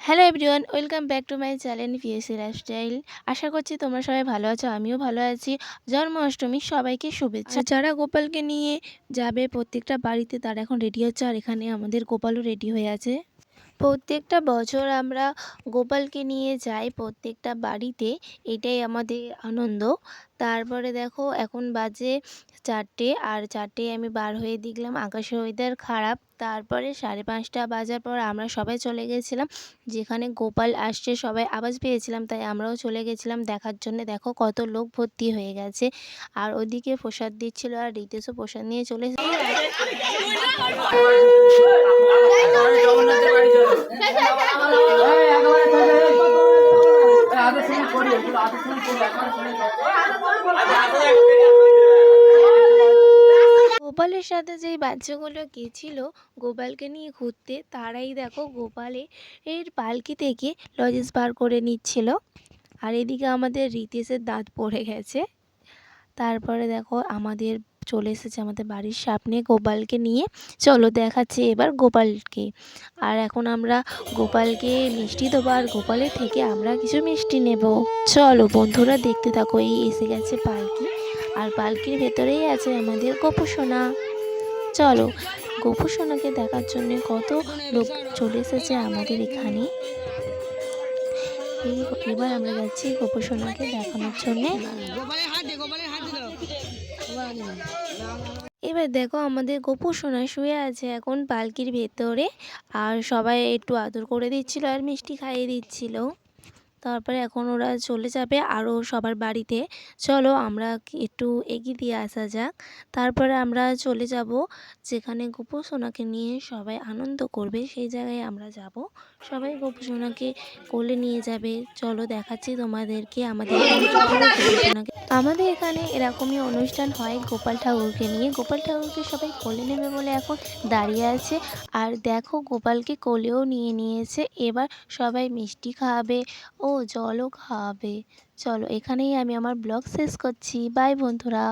Hello everyone, welcome back to my channel PSC lifestyle আশা করছি তোমরা সবাই ভালো আছো, আমিও ভালো আছি। জন্মাষ্টমীর সবাইকে শুভেচ্ছা। যারা গোপালকে নিয়ে যাবে প্রত্যেকটা বাড়িতে, তারা এখন রেডি হচ্ছে আর এখানে আমাদের গোপালও রেডি হয়ে আছে। প্রত্যেকটা বছর আমরা গোপালকে নিয়ে যাই প্রত্যেকটা বাড়িতে, এটাই আমাদের আনন্দ। তারপরে দেখো এখন বাজে চারটে, আর চারটে আমি বার হয়ে দেখলাম আকাশের ওয়েদার খারাপ। তারপরে সাড়ে পাঁচটা বাজার পর আমরা সবাই চলে গেছিলাম, যেখানে গোপাল আসছে সবাই আওয়াজ পেয়েছিলাম, তাই আমরাও চলে গেছিলাম দেখার জন্য। দেখো কত লোক ভর্তি হয়ে গেছে। আর ওদিকে প্রসাদ দিচ্ছিল আর রিতেশও প্রসাদ নিয়ে চলে গোপালের সাথে যেই বাচ্চাগুলো গেছিল গোপালকে নিয়ে ঘুরতে, তারাই দেখো গোপালে এর পালকি থেকে লজেস বার করে নিচ্ছিল। আর এদিকে আমাদের রিতেশের দাঁত পড়ে গেছে। তারপরে দেখো আমাদের চলে এসেছে আমাদের বাড়ির সামনে গোপালকে নিয়ে। চলো দেখাচ্ছে এবার গোপালকে। আর এখন আমরা গোপালকে মিষ্টি দেবো আর গোপালের থেকে আমরা কিছু মিষ্টি নেব। চলো বন্ধুরা দেখতে থাকো, এই এসে গেছে পালকি। আর পালকির ভেতরেই আছে আমাদের গোপুসোনা চলো গোপুসোনাকে দেখার জন্য কত লোক চলে এসেছে আমাদের এখানে। এবার আমরা যাচ্ছি গোপুসোনাকে দেখানোর জন্য। এবার দেখো আমাদের গোপু সোনা শুয়ে আছে এখন পালকির ভেতরে আর সবাই একটু আদর করে দিচ্ছিল আর মিষ্টি খাইয়ে দিচ্ছিল। তারপরে এখন ওরা চলে যাবে আরও সবার বাড়িতে। চলো আমরা একটু এগিয়ে দিয়ে আসা যাক। তারপরে আমরা চলে যাব যেখানে গোপু সোনাকে নিয়ে সবাই আনন্দ করবে, সেই জায়গায় আমরা যাব। সবাই গোপু সোনাকে কোলে নিয়ে যাবে। চলো দেখাচ্ছি তোমাদেরকে আমাদের আমাদের এখানে এরকমই অনুষ্ঠান হয় গোপাল ঠাকুরকে নিয়ে। গোপাল ঠাকুরকে সবাই কোলে নেবে বলে এখন দাঁড়িয়ে আছে। আর দেখো গোপালকে কোলেও নিয়ে নিয়েছে। এবার সবাই মিষ্টি খাওয়াবে ও জলও খাওয়াবে চলো এখানেই আমি আমার ব্লগ শেষ করছি। বাই বন্ধুরা।